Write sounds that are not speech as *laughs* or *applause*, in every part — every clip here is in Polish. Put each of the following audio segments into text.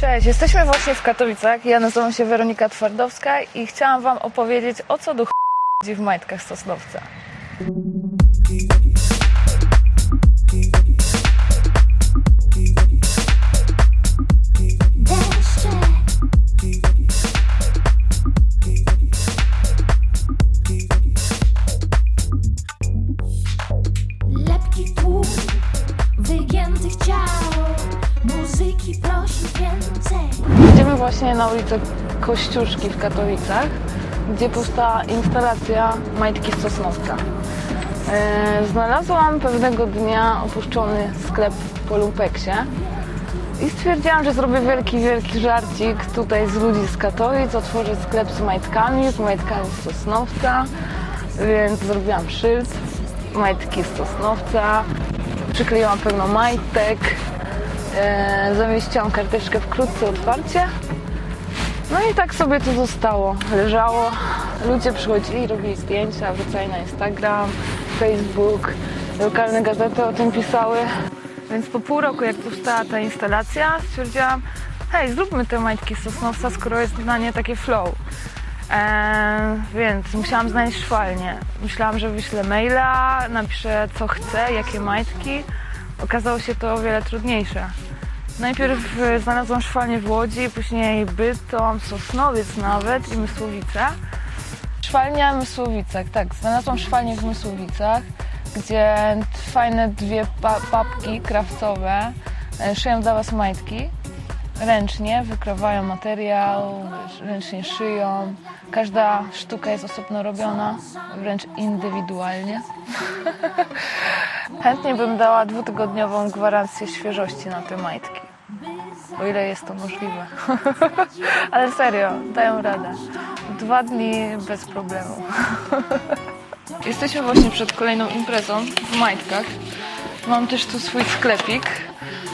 Cześć, jesteśmy właśnie w Katowicach. Ja nazywam się Weronika Twardowska i chciałam Wam opowiedzieć, o co do ch... w majtkach Sosnowca. Właśnie na ulicę Kościuszki w Katowicach, gdzie powstała instalacja majtki z Sosnowca. E, znalazłam pewnego dnia opuszczony sklep po Lumpeksie i stwierdziłam, że zrobię wielki, wielki żarcik tutaj z ludzi z Katowic, otworzę sklep z majtkami, z majtkami z Sosnowca, więc zrobiłam szyld, majtki z Sosnowca, przykleiłam pełno majtek, e, zamieściłam karteczkę wkrótce otwarcie. No i tak sobie to zostało, leżało. Ludzie przychodzili, robili zdjęcia, wrzucali na Instagram, Facebook, lokalne gazety o tym pisały. Więc po pół roku, jak powstała ta instalacja, stwierdziłam, hej, zróbmy te majtki Sosnowca, skoro jest na nie takie flow. Eee, więc musiałam znaleźć szwalnię. Myślałam, że wyślę maila, napiszę co chcę, jakie majtki. Okazało się to o wiele trudniejsze. Najpierw e, znalazłam szwalnię w Łodzi, później Bytom, Sosnowiec nawet i Mysłowice. Szwalnia Mysłowicach, tak. Znalazłam szwalnię w Mysłowicach, gdzie fajne dwie pa- papki krawcowe szyją dla Was majtki. Ręcznie wykrawają materiał, ręcznie szyją. Każda sztuka jest osobno robiona, wręcz indywidualnie. *laughs* Chętnie bym dała dwutygodniową gwarancję świeżości na te majtki. O ile jest to możliwe. *laughs* Ale serio, dają radę. Dwa dni bez problemu. *laughs* Jesteśmy właśnie przed kolejną imprezą w majtkach. Mam też tu swój sklepik.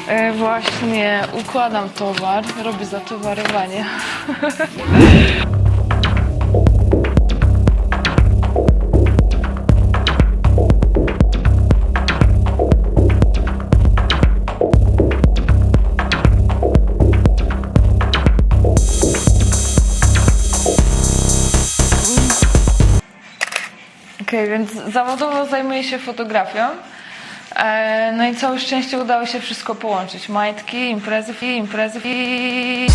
E, Właśnie układam towar, robię zatowarowanie. Okej, więc zawodowo zajmuję się fotografią. E, No i całe szczęście udało się wszystko połączyć. Majtki, imprezy, imprezy i...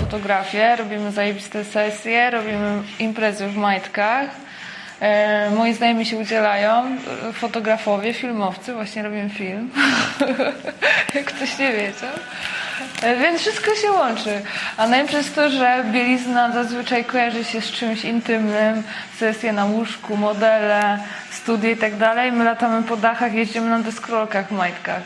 fotografię, robimy zajebiste sesje, robimy imprezy w majtkach. E, moi znajomi się udzielają, e, fotografowie, filmowcy, właśnie robimy film, *laughs* jak ktoś nie wiedział. E, więc wszystko się łączy. A najlepsze jest to, że bielizna zazwyczaj kojarzy się z czymś intymnym, sesje na łóżku, modele, studie i tak dalej. My latamy po dachach, jeździmy na deskorolkach w majtkach.